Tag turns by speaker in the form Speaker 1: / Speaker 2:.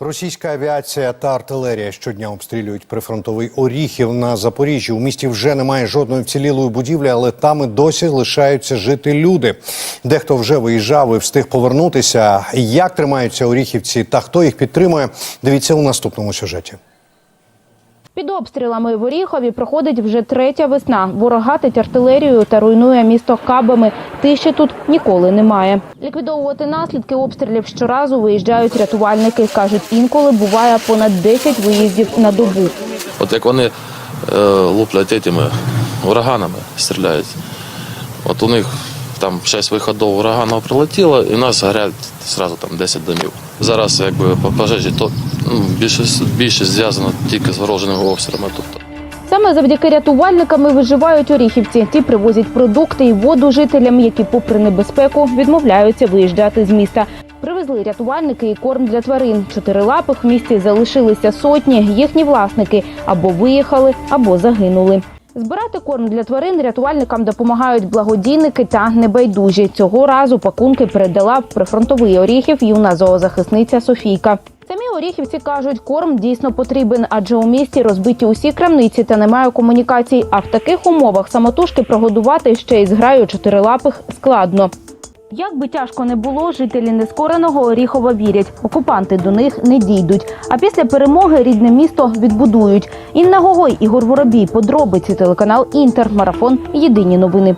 Speaker 1: Російська авіація та артилерія щодня обстрілюють прифронтовий Оріхів на Запоріжжі. У місті вже немає жодної вцілілої будівлі, але там і досі лишаються жити люди. Дехто вже виїжджав і встиг повернутися. Як тримаються оріхівці та хто їх підтримує? Дивіться у наступному сюжеті.
Speaker 2: Під обстрілами в Оріхові проходить вже третя весна. Ворог гатить артилерією та руйнує місто кабами. Тиші тут ніколи немає. Ліквідовувати наслідки обстрілів щоразу виїжджають рятувальники. кажуть, інколи буває понад 10 виїздів на добу.
Speaker 3: От як вони е, луплять цими ураганами, стріляють. От у них там 6 виходів урагану прилетіло, і в нас горять одразу там 10 домів. Зараз якби по пожежі то ну, більшість, більшість зв'язано тільки з ворожими обстрілами. Тобто
Speaker 2: Саме завдяки рятувальникам і виживають оріхівці. Ті привозять продукти і воду жителям, які, попри небезпеку, відмовляються виїжджати з міста. Привезли рятувальники і корм для тварин. Чотирилапих в місті залишилися сотні. Їхні власники або виїхали, або загинули. Збирати корм для тварин рятувальникам допомагають благодійники та небайдужі. Цього разу пакунки передала в прифронтовий оріхів юна зоозахисниця Софійка. Самі оріхівці кажуть, корм дійсно потрібен, адже у місті розбиті усі крамниці та немає комунікацій. А в таких умовах самотужки прогодувати ще й зграю чотирилапих складно. Як би тяжко не було, жителі нескореного Оріхова вірять, окупанти до них не дійдуть. А після перемоги рідне місто відбудують. Інна Гогой, Ігор Воробій, подробиці телеканал Інтер, марафон. Єдині новини.